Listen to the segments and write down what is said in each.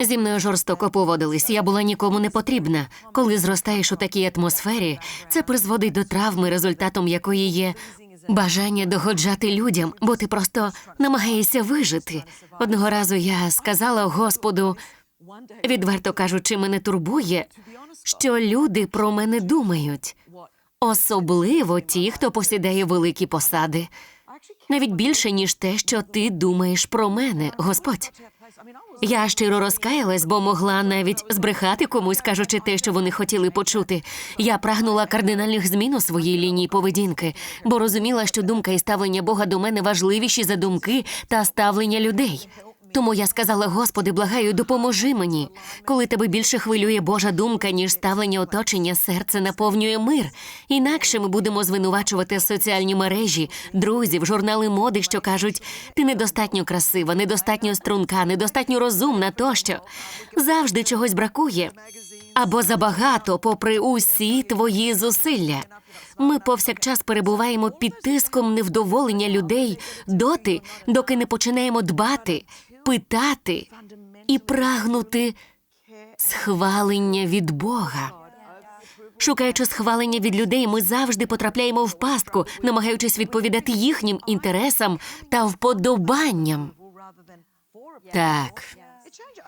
Зі мною жорстоко поводились. Я була нікому не потрібна. Коли зростаєш у такій атмосфері, це призводить до травми, результатом якої є бажання догоджати людям, бо ти просто намагаєшся вижити. Одного разу я сказала Господу, відверто кажучи, мене турбує, що люди про мене думають, особливо ті, хто посідає великі посади. Навіть більше, ніж те, що ти думаєш про мене, Господь. Я щиро розкаялась, бо могла навіть збрехати комусь, кажучи те, що вони хотіли почути. Я прагнула кардинальних змін у своїй лінії поведінки, бо розуміла, що думка і ставлення Бога до мене важливіші за думки та ставлення людей. Тому я сказала, Господи, благаю, допоможи мені. Коли тебе більше хвилює Божа думка, ніж ставлення оточення, серце наповнює мир. Інакше ми будемо звинувачувати соціальні мережі, друзів, журнали моди, що кажуть, ти недостатньо красива, недостатньо струнка, недостатньо розумна тощо. Завжди чогось бракує. Або забагато, попри усі твої зусилля. Ми повсякчас перебуваємо під тиском невдоволення людей доти, доки не починаємо дбати, питати і прагнути схвалення від Бога. Шукаючи схвалення від людей, ми завжди потрапляємо в пастку, намагаючись відповідати їхнім інтересам та вподобанням. Так.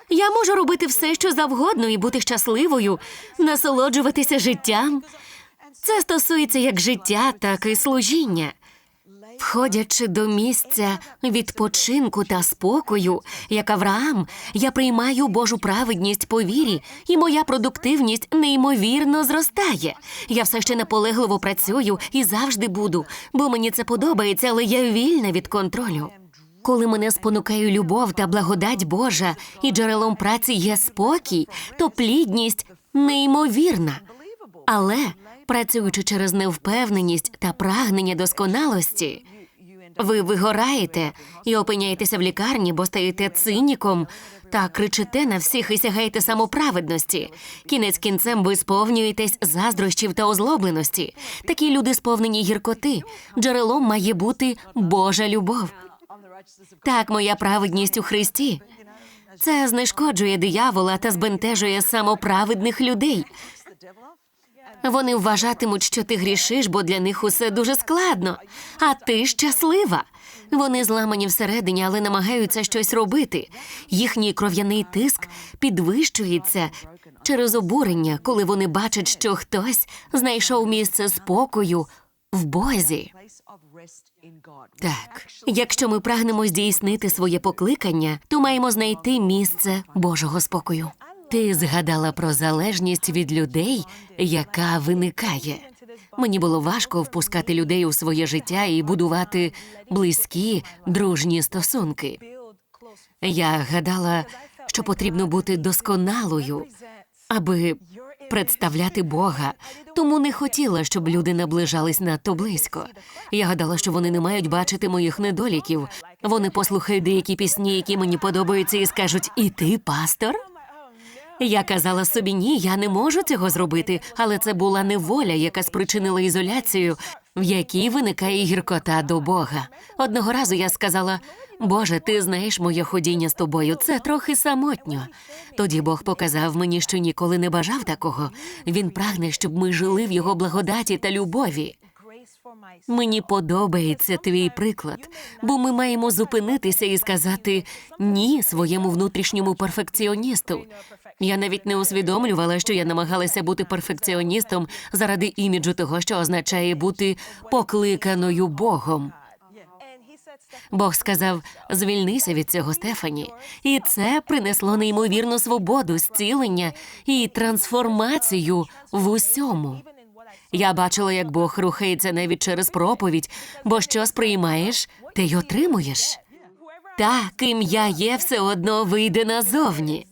Я можу робити все, що завгодно, і бути щасливою, насолоджуватися життям. Це стосується як життя, так і служіння. Входячи до місця відпочинку та спокою, як Авраам, я приймаю Божу праведність по вірі, і моя продуктивність неймовірно зростає. Я все ще наполегливо працюю і завжди буду, бо мені це подобається, але я вільна від контролю. Коли мене спонукає любов та благодать Божа, і джерелом праці є спокій, то плідність неймовірна. Але працюючи через невпевненість та прагнення досконалості, ви вигораєте і опиняєтеся в лікарні, бо стаєте циніком та кричите на всіх і сягаєте самоправедності. Кінець кінцем ви сповнюєтесь заздрощів та озлобленості. Такі люди сповнені гіркоти. Джерелом має бути Божа любов. Так, моя праведність у Христі. Це знешкоджує диявола та збентежує самоправедних людей. Вони вважатимуть, що ти грішиш, бо для них усе дуже складно. А ти щаслива. Вони зламані всередині, але намагаються щось робити. Їхній кров'яний тиск підвищується через обурення, коли вони бачать, що хтось знайшов місце спокою в Бозі. Так, якщо ми прагнемо здійснити своє покликання, то маємо знайти місце Божого спокою. Ти згадала про залежність від людей, яка виникає. Мені було важко впускати людей у своє життя і будувати близькі, дружні стосунки. Я гадала, що потрібно бути досконалою, аби представляти Бога. Тому не хотіла, щоб люди наближались надто близько. Я гадала, що вони не мають бачити моїх недоліків. Вони послухають деякі пісні, які мені подобаються, і скажуть: І ти, пастор? Я казала собі ні, я не можу цього зробити, але це була неволя, яка спричинила ізоляцію, в якій виникає гіркота до Бога. Одного разу я сказала: Боже, ти знаєш моє ходіння з тобою, це трохи самотньо. Тоді Бог показав мені, що ніколи не бажав такого. Він прагне, щоб ми жили в його благодаті та любові. Мені подобається твій приклад, бо ми маємо зупинитися і сказати ні своєму внутрішньому перфекціоністу. Я навіть не усвідомлювала, що я намагалася бути перфекціоністом заради іміджу того, що означає бути покликаною Богом. Бог сказав: звільнися від цього, Стефані, і це принесло неймовірну свободу, зцілення і трансформацію в усьому. Я бачила, як Бог рухається навіть через проповідь, бо що сприймаєш, ти й отримуєш. Та, ким я є, все одно вийде назовні.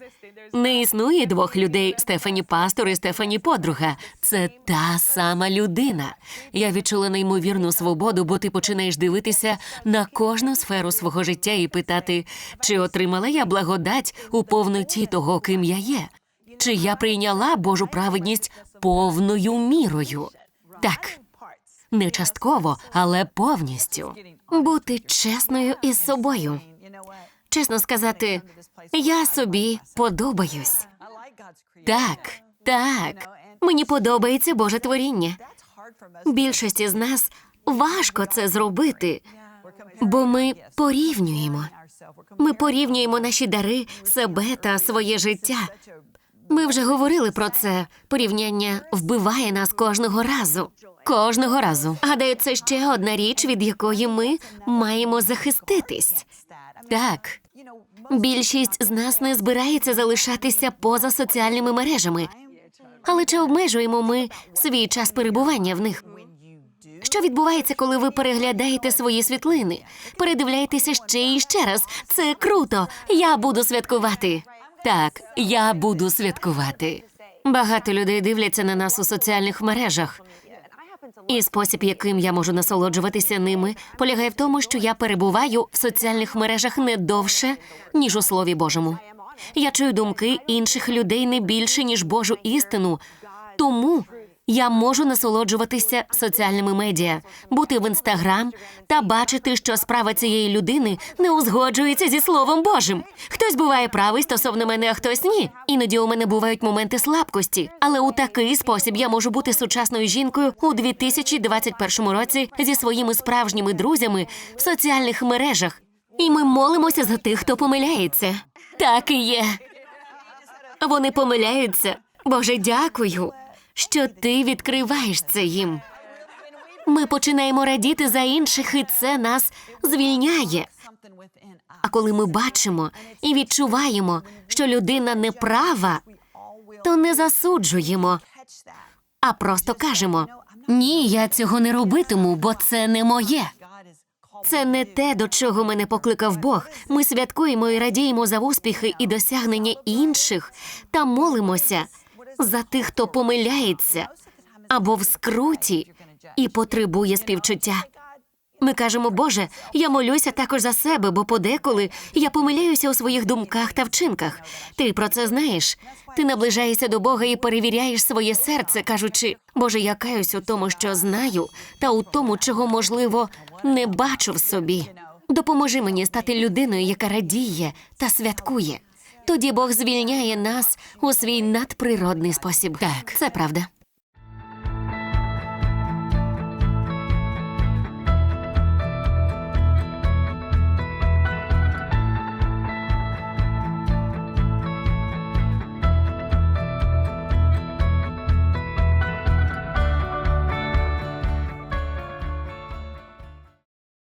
Не існує двох людей Стефані пастор і Стефані подруга. Це та сама людина. Я відчула неймовірну свободу, бо ти починаєш дивитися на кожну сферу свого життя і питати, чи отримала я благодать у повноті того, ким я є, чи я прийняла Божу праведність повною мірою. Так, не частково, але повністю бути чесною із собою. Чесно сказати, я собі подобаюсь. Так, так. Мені подобається Боже творіння. Більшості з нас важко це зробити, бо ми порівнюємо. Ми порівнюємо наші дари, себе та своє життя. Ми вже говорили про це. Порівняння вбиває нас кожного разу. Кожного разу. Гадаю, це ще одна річ, від якої ми маємо захиститись. Так, більшість з нас не збирається залишатися поза соціальними мережами. Але чи обмежуємо ми свій час перебування в них? Що відбувається, коли ви переглядаєте свої світлини? Передивляєтеся ще і ще раз. Це круто. Я буду святкувати. Так, я буду святкувати. Багато людей дивляться на нас у соціальних мережах. І спосіб, яким я можу насолоджуватися ними, полягає в тому, що я перебуваю в соціальних мережах не довше, ніж у Слові Божому. Я чую думки інших людей не більше, ніж Божу істину. Тому я можу насолоджуватися соціальними медіа, бути в інстаграм та бачити, що справа цієї людини не узгоджується зі Словом Божим. Хтось буває правий стосовно мене, а хтось ні. Іноді у мене бувають моменти слабкості, але у такий спосіб я можу бути сучасною жінкою у 2021 році зі своїми справжніми друзями в соціальних мережах. І ми молимося за тих, хто помиляється. Так і є. Вони помиляються. Боже, дякую, що ти відкриваєш це їм. Ми починаємо радіти за інших, і це нас звільняє. А коли ми бачимо і відчуваємо, що людина не права, то не засуджуємо, а просто кажемо: ні, я цього не робитиму, бо це не моє. Це не те, до чого мене покликав Бог. Ми святкуємо і радіємо за успіхи і досягнення інших та молимося за тих, хто помиляється або в скруті і потребує співчуття. Ми кажемо, Боже, я молюся також за себе, бо подеколи я помиляюся у своїх думках та вчинках. Ти про це знаєш. Ти наближаєшся до Бога і перевіряєш своє серце, кажучи, Боже, я каюсь у тому, що знаю, та у тому, чого можливо не бачу в собі. Допоможи мені стати людиною, яка радіє та святкує. Тоді Бог звільняє нас у свій надприродний спосіб. Так, це правда.